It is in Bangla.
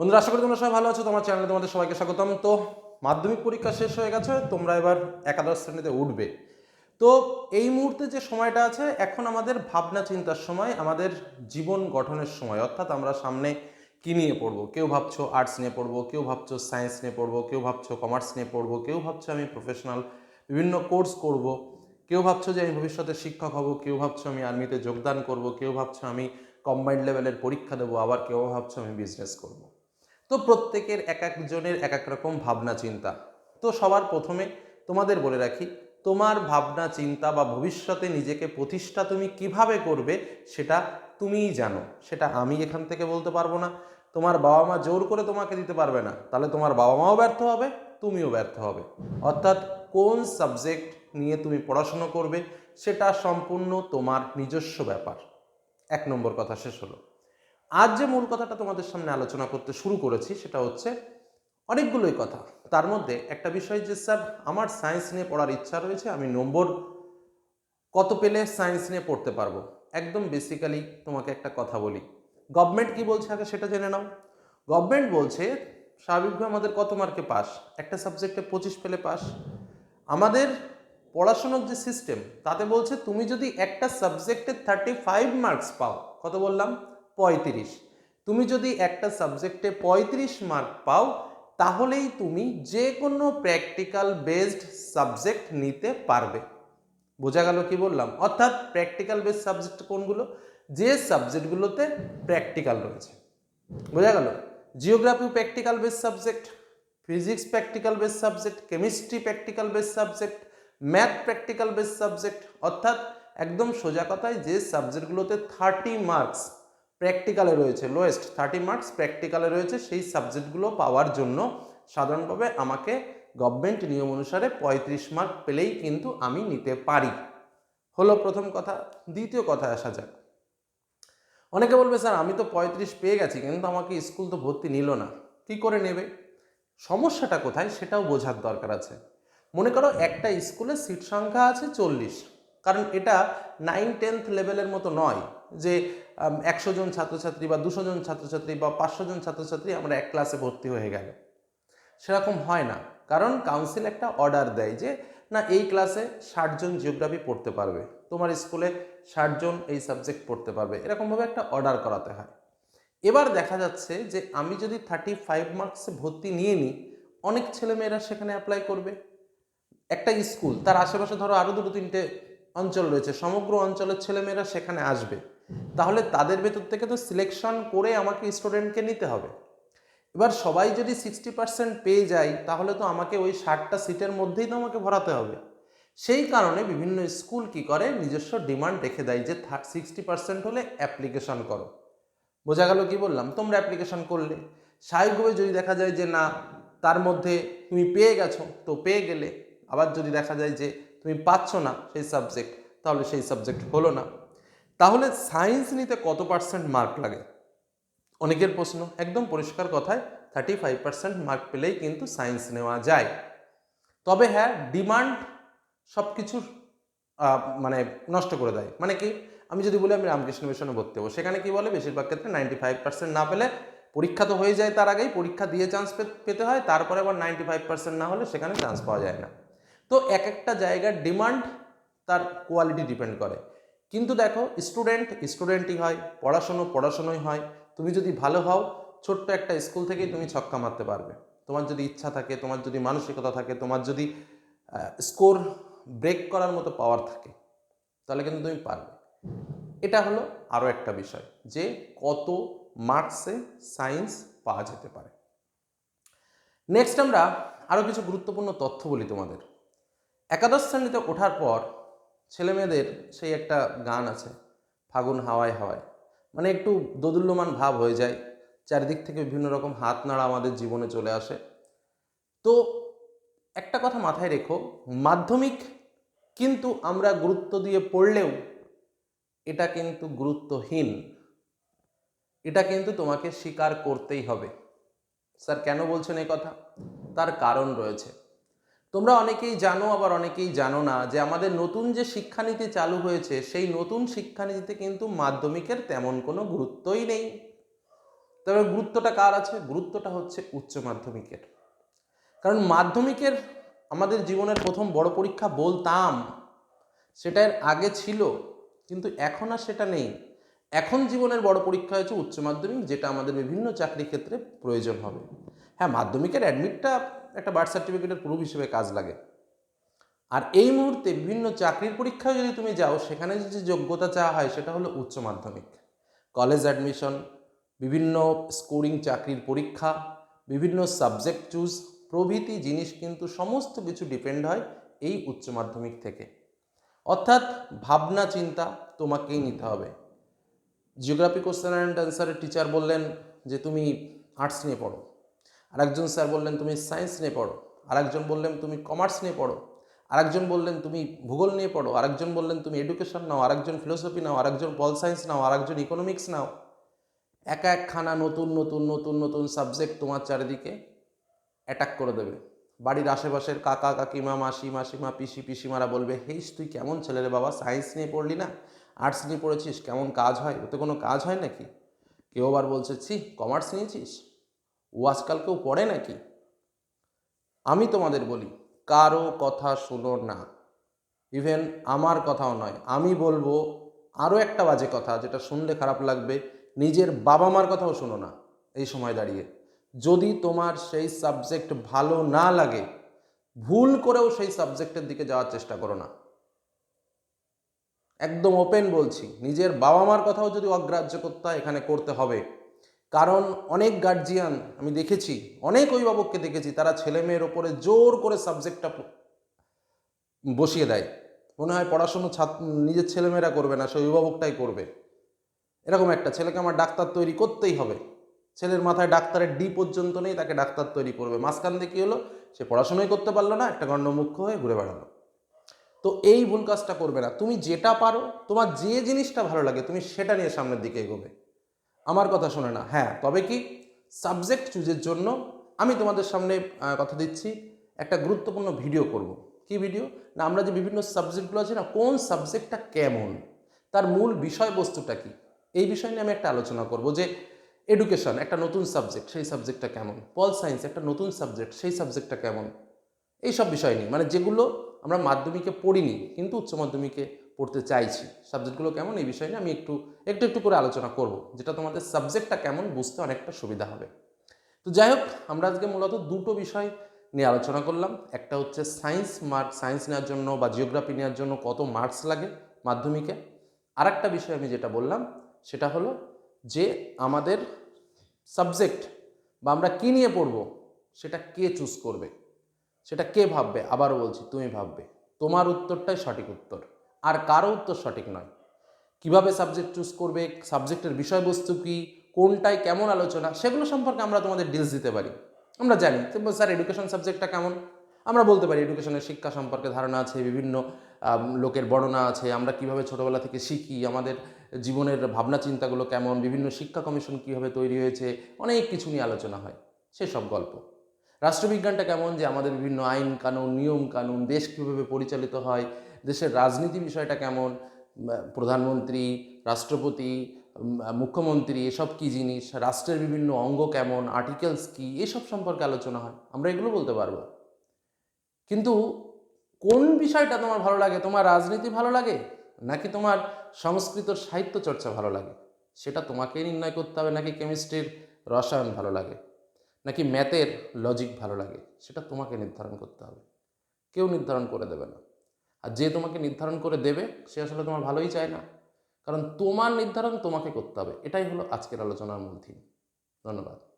বন্ধুরা, আশা করি তোমরা সবাই ভালো আছো। তোমার চ্যানেলে তোমাদের সবাইকে স্বাগতম। তো মাধ্যমিক পরীক্ষা শেষ হয়ে গেছে, তোমরা এবার একাদশ শ্রেণীতে উঠবে। তো এই মুহূর্তে যে সময়টা আছে, এখন আমাদের ভাবনা চিন্তার সময়, আমাদের জীবন গঠনের সময়। অর্থাৎ আমরা সামনে কী নিয়ে পড়ব? কেউ ভাবছ আর্টস নিয়ে পড়ব, কেউ ভাবছ সায়েন্স নিয়ে পড়ব, কেউ ভাবছ কমার্স নিয়ে পড়ব, কেউ ভাবছ আমি প্রফেশনাল বিভিন্ন কোর্স করব, কেউ ভাবছ যে আমি ভবিষ্যতে শিক্ষক হব, কেউ ভাবছ আমি আর্মিতে যোগদান করব, কেউ ভাবছ আমি কম্বাইন্ড লেভেলের পরীক্ষা দেবো, আবার কেউ ভাবছ আমি বিজনেস করব। তো প্রত্যেকের এক একজনের এক এক রকম ভাবনা চিন্তা। তো সবার প্রথমে তোমাদের বলে রাখি, তোমার ভাবনা, চিন্তা বা ভবিষ্যতে নিজেকে প্রতিষ্ঠা তুমি কীভাবে করবে সেটা তুমিই জানো। সেটা আমি এখান থেকে বলতে পারব না। তোমার বাবা মা জোর করে তোমাকে দিতে পারবে না। তাহলে তোমার বাবা মাও ব্যর্থ হবে, তুমিও ব্যর্থ হবে। অর্থাৎ কোন সাবজেক্ট নিয়ে তুমি পড়াশুনো করবে সেটা সম্পূর্ণ তোমার নিজস্ব ব্যাপার। এক নম্বর কথা শেষ হলো। আজ যে মূল কথাটা তোমাদের সামনে আলোচনা করতে শুরু করেছি সেটা হচ্ছে অনেকগুলোই কথা। তার মধ্যে একটা বিষয় যে, স্যার, আমার সায়েন্স নিয়ে পড়ার ইচ্ছা রয়েছে, আমি নম্বর কত পেলে সায়েন্স নিয়ে পড়তে পারব? একদম বেসিক্যালি তোমাকে একটা কথা বলি। গভর্নমেন্ট কি বলছে আগে সেটা জেনে নাও। গভর্নমেন্ট বলছে স্বাভাবিকভাবে আমাদের কত মার্কে পাস একটা সাবজেক্টে পঁচিশ পেলে পাস আমাদের পড়াশোনার যে সিস্টেম তাতে বলছে, তুমি যদি একটা সাবজেক্টে থার্টি ফাইভ মার্কস পাও, কত বললাম? পঁয়ত্রিশ। তুমি যদি একটা সাবজেক্টে পঁয়ত্রিশ মার্ক পাও, তাহলেই তুমি যে কোনো প্র্যাকটিক্যাল বেসড সাবজেক্ট নিতে পারবে। বোঝা গেল কি বললাম? অর্থাৎ প্র্যাকটিক্যাল বেস সাবজেক্ট কোনগুলো? যে সাবজেক্টগুলোতে প্র্যাকটিক্যাল রয়েছে। বোঝা গেল? Geography practical base subject physics practical base subject chemistry practical base subject math practical base subject অর্থাৎ একদম সোজা কথায় যে সাবজেক্টগুলোতে থার্টি মার্কস প্র্যাকটিক্যালে রয়েছে লোয়েস্ট থার্টি মার্কস প্র্যাকটিক্যালে রয়েছে, সেই সাবজেক্টগুলো পাওয়ার জন্য সাধারণভাবে আমাকে গভর্নমেন্ট নিয়ম অনুসারে পঁয়ত্রিশ মার্ক পেলেই কিন্তু আমি নিতে পারি। হলো প্রথম কথা। দ্বিতীয় কথা আসা যাক। অনেকে বলবে, স্যার, আমি তো পঁয়ত্রিশ পেয়ে গেছি, কিন্তু আমাকে স্কুল তো ভর্তি নিল না। কি করে নেবে? সমস্যাটা কোথায় সেটাও বোঝার দরকার আছে। মনে করো একটা স্কুলে সিট সংখ্যা আছে চল্লিশ। কারণ এটা নাইন টেন্থ লেভেলের মতো নয় যে একশো জন ছাত্রছাত্রী বা দুশো জন ছাত্রছাত্রী বা পাঁচশো জন ছাত্রছাত্রী আমরা এক ক্লাসে ভর্তি হয়ে গেল। সেরকম হয় না। কারণ কাউন্সিল একটা অর্ডার দেয় যে, না, এই ক্লাসে ষাটজন জিওগ্রাফি পড়তে পারবে। তোমার স্কুলে ষাটজন এই সাবজেক্ট পড়তে পারবে। এরকমভাবে একটা অর্ডার করাতে হয়। এবার দেখা যাচ্ছে যে, আমি যদি থার্টি ফাইভ মার্কসে ভর্তি নিয়ে নিই, অনেক ছেলেমেয়েরা সেখানে অ্যাপ্লাই করবে। একটা স্কুল তার আশেপাশে ধরো আরও দুটো তিনটে অঞ্চল রয়েছে, সমগ্র অঞ্চলের ছেলেমেয়েরা সেখানে আসবে। তাহলে তাদের ভেতর থেকে তো সিলেকশন করে আমাকে স্টুডেন্টকে নিতে হবে। এবার সবাই যদি সিক্সটি পার্সেন্ট পেয়ে যায়, তাহলে তো আমাকে ওই ষাটটা সিটের মধ্যেই তো আমাকে ভরাতে হবে। সেই কারণে বিভিন্ন স্কুল কি করে? নিজস্ব ডিমান্ড রেখে দেয় যে সিক্সটি পার্সেন্ট হলে অ্যাপ্লিকেশন করো। বোঝা গেল কি বললাম? তোমরা অ্যাপ্লিকেশন করলে। স্বাভাবিকভাবে যদি দেখা যায় যে না, তার মধ্যে তুমি পেয়ে গেছো, তো পেয়ে গেলে। আবার যদি দেখা যায় যে তুমি পাচ্ছ না সেই সাবজেক্ট তাহলে সেই সাবজেক্ট হলো না। তাহলে সায়েন্স নিতে কত পার্সেন্ট মার্ক লাগে? অনেকের প্রশ্ন, একদম পরিষ্কার কথায় থার্টি ফাইভ পার্সেন্ট মার্ক পেলেই কিন্তু সায়েন্স নেওয়া যায়। তবে হ্যাঁ ডিমান্ড সব কিছুর মানে নষ্ট করে দেয়। মানে কি? আমি যদি বলি আমি রামকৃষ্ণ মিশনে ভর্তি হব, সেখানে কি বলে? বেশিরভাগ ক্ষেত্রে নাইনটি ফাইভ পার্সেন্ট না পেলে পরীক্ষা তো হয়ে যায় তার আগেই, পরীক্ষা দিয়ে চান্স পেতে হয়, তারপরে আবার নাইনটি ফাইভ পার্সেন্ট না হলে সেখানে চান্স পাওয়া যায় না। তো এক একটা জায়গার ডিমান্ড তার কোয়ালিটি ডিপেন্ড করে। কিন্তু দেখো স্টুডেন্ট স্টুডেন্টই হয়, পড়াশুনো পড়াশুনোই হয়। তুমি যদি ভালো হও, ছোট্ট একটা স্কুল থেকেই তুমি ছক্কা মারতে পারবে। তোমার যদি ইচ্ছা থাকে, তোমার যদি মানসিকতা থাকে, তোমার যদি স্কোর ব্রেক করার মতো পাওয়ার থাকে, তাহলে কিন্তু তুমি পারবে। এটা হলো আরও একটা বিষয়, যে কত মার্কসে সায়েন্স পাওয়া যেতে পারে। নেক্সট আমরা আরও কিছু গুরুত্বপূর্ণ তথ্য বলি তোমাদের। একাদশ শ্রেণীতে ওঠার পর ছেলেমেয়েদের সেই একটা গান আছে, ফাগুন হাওয়ায় হাওয়ায়। মানে একটু দোদুল্যমান ভাব হয়ে যায়, চারিদিক থেকে বিভিন্ন রকম হাত নাড়া আমাদের জীবনে চলে আসে। তো একটা কথা মাথায় রেখো, মাধ্যমিক কিন্তু আমরা গুরুত্ব দিয়ে পড়লেও এটা কিন্তু গুরুত্বহীন। এটা কিন্তু তোমাকে স্বীকার করতেই হবে। স্যার কেন বলছেন এই কথা? তার কারণ রয়েছে। তোমরা অনেকেই জানো, আবার অনেকেই জানো না যে আমাদের নতুন যে শিক্ষানীতি চালু হয়েছে, সেই নতুন শিক্ষানীতিতে কিন্তু মাধ্যমিকের তেমন কোনো গুরুত্বই নেই। তবে গুরুত্বটা কার আছে? গুরুত্বটা হচ্ছে উচ্চ মাধ্যমিকের। কারণ মাধ্যমিকের আমাদের জীবনের প্রথম বড় পরীক্ষা বলতাম, সেটা এর আগে ছিল, কিন্তু এখন আর সেটা নেই। এখন জীবনের বড় পরীক্ষা হচ্ছে উচ্চ মাধ্যমিক, যেটা আমাদের বিভিন্ন চাকরি ক্ষেত্রে প্রয়োজন হবে। হ্যাঁ মাধ্যমিকের অ্যাডমিটটা একটা বার্থ সার্টিফিকেটের প্রুফ হিসেবে কাজ লাগে। আর এই মুহূর্তে বিভিন্ন চাকরির পরীক্ষায় যদি তুমি যাও, সেখানে যে যোগ্যতা চাওয়া হয়, সেটা হলো উচ্চ মাধ্যমিক। কলেজ অ্যাডমিশন বিভিন্ন স্কোরিং চাকরির পরীক্ষা, বিভিন্ন সাবজেক্ট চুজ প্রভৃতি জিনিস কিন্তু সমস্ত কিছু ডিপেন্ড হয় এই উচ্চ মাধ্যমিক থেকে। অর্থাৎ ভাবনা, চিন্তা তোমাকেই নিতে হবে। জিওগ্রাফি কোশ্চেন অ্যান্ড অ্যান্সারের টিচার বললেন যে, তুমি আর্টস নিয়ে পড়ো। আরেকজন স্যার বললেন, তুমি সায়েন্স নিয়ে পড়ো। আরেকজন বললেন, তুমি কমার্স নিয়ে পড়ো। আরেকজন বললেন, তুমি ভূগোল নিয়ে পড়ো। আরেকজন বললেন, তুমি এডুকেশন নাও। আরেকজন ফিলোসফি নাও। আরেকজন পল সায়েন্স নাও। আরেকজন ইকোনমিক্স নাও। একা একখানা নতুন নতুন নতুন নতুন সাবজেক্ট তোমার চারিদিকে অ্যাটাক করে দেবে। বাড়ির আশেপাশের কাকা, কাকিমা, মাসি, মাসিমা, পিসি, পিসিমারা বলবে, হেইস, তুই কেমন ছেলে রে বাবা? সায়েন্স নিয়ে পড়লি না? আর্টস নিয়ে পড়েছিস? কেমন কাজ হয়? ওতে কোনো কাজ হয় নাকি? কেউ আবার বলছে, ছি কমার্স নিয়েছিস? ও আজকাল কেউ পড়ে নাকি? আমি তোমাদের বলি, কারও কথা শুনো না। ইভেন আমার কথাও নয়, আমি বলব আরও একটা বাজে কথা যেটা শুনলে খারাপ লাগবে, নিজের বাবা মার কথাও শোনো না এই সময় দাঁড়িয়ে। যদি তোমার সেই সাবজেক্ট ভালো না লাগে, ভুল করেও সেই সাবজেক্টের দিকে যাওয়ার চেষ্টা করো না। একদম ওপেন বলছি, নিজের বাবা মার কথাও যদি অগ্রাহ্য করতে হয় এখানে করতে হবে কারণ অনেক গার্জিয়ান আমি দেখেছি, অনেক অভিভাবককে দেখেছি, তারা ছেলে মেয়ের ওপরে জোর করে সাবজেক্টটা বসিয়ে দেয়। মনে হয় পড়াশুনো ছাত্র নিজের ছেলেমেয়েরা করবে না সে অভিভাবকটাই করবে। এরকম একটা ছেলেকে আমার ডাক্তার তৈরি করতেই হবে। ছেলের মাথায় ডাক্তারের ডি পর্যন্ত নেই, তাকে ডাক্তার তৈরি করবে। মাঝখান দিয়ে কী হলো? সে পড়াশোনাই করতে পারল না, একটা গণ্ডমুখ্য হয়ে ঘুরে বেড়ালো। তো এই ভুল কাজটা করবে না। তুমি যেটা পারো, তোমার যে জিনিসটা ভালো লাগে, তুমি সেটা নিয়ে সামনের দিকে এগোবে। আমার কথা শোনে না। হ্যাঁ তবে কি সাবজেক্ট চুজের জন্য আমি তোমাদের সামনে কথা দিচ্ছি, একটা গুরুত্বপূর্ণ ভিডিও করব। কি ভিডিও না, আমরা যে বিভিন্ন সাবজেক্টগুলো আছে না, কোন সাবজেক্টটা কেমন? তার মূল বিষয়বস্তুটা কি? এই বিষয় নিয়ে আমি একটা আলোচনা করব যে এডুকেশন একটা নতুন সাবজেক্ট সেই সাবজেক্টটা কেমন? পল সায়েন্স একটা নতুন সাবজেক্ট সেই সাবজেক্টটা কেমন? এই সব বিষয় নিয়ে মানে যেগুলো আমরা মাধ্যমিকে পড়িনি, কিন্তু উচ্চ মাধ্যমিকে পড়তে চাইছি। সাবজেক্টগুলো কেমন? এই বিষয় নিয়ে আমি একটু একটু একটু করে আলোচনা করব, যেটা তোমাদের সাবজেক্টটা কেমন বুঝতে অনেকটা সুবিধা হবে। তো যাই হোক, আমরা আজকে মূলত দুটো বিষয় নিয়ে আলোচনা করলাম। একটা হচ্ছে সায়েন্স মার্ক সায়েন্স নেওয়ার জন্য বা জিওগ্রাফি নেওয়ার জন্য কত মার্কস লাগে মাধ্যমিকে। আর একটা বিষয় আমি যেটা বললাম, সেটা হলো যে আমাদের সাবজেক্ট বা আমরা কী নিয়ে পড়ব, সেটা কে চুজ করবে, সেটা কে ভাববে? আবারও বলছি, তুমি ভাববে। তোমার উত্তরটাই সঠিক উত্তর। আর কারও উত্তর সঠিক নয়। কীভাবে সাবজেক্ট চুজ করবে সাবজেক্টের বিষয়বস্তু কি, কোনটায় কেমন আলোচনা, সেগুলো সম্পর্কে আমরা তোমাদের ডিলস দিতে পারি। আমরা জানি স্যার এডুকেশন সাবজেক্টটা কেমন? আমরা বলতে পারি এডুকেশনের শিক্ষা সম্পর্কে ধারণা আছে, বিভিন্ন লোকের বর্ণনা আছে, আমরা কীভাবে ছোটোবেলা থেকে শিখি, আমাদের জীবনের ভাবনা চিন্তাগুলো কেমন, বিভিন্ন শিক্ষা কমিশন কীভাবে তৈরি হয়েছে? অনেক কিছু নিয়ে আলোচনা হয়, সেসব গল্প। রাষ্ট্রবিজ্ঞানটা কেমন? যে আমাদের বিভিন্ন আইন কানুন, নিয়ম কানুন, দেশ কীভাবে পরিচালিত হয় দেশের রাজনীতি বিষয়টা কেমন? প্রধানমন্ত্রী, রাষ্ট্রপতি মুখ্যমন্ত্রী, এসব কী জিনিস? রাষ্ট্রের বিভিন্ন অঙ্গ কেমন? আর্টিকেলস কী? এসব সম্পর্কে আলোচনা হয়। আমরা এগুলো বলতে পারব। কিন্তু কোন বিষয়টা তোমার ভালো লাগে? তোমার রাজনীতি ভালো লাগে? নাকি তোমার সংস্কৃত সাহিত্য চর্চা ভালো লাগে? সেটা তোমাকেই নির্ণয় করতে হবে। নাকি কেমিস্ট্রির রসায়ন ভালো লাগে? নাকি ম্যাথের লজিক ভালো লাগে? সেটা তোমাকে নির্ধারণ করতে হবে। কেউ নির্ধারণ করে দেবে না। আর যে তোমাকে নির্ধারণ করে দেবে, সে আসলে তোমার ভালোই চায় না। কারণ তোমার নির্ধারণ তোমাকে করতে হবে। এটাই হলো আজকের আলোচনার মূল থিম ধন্যবাদ।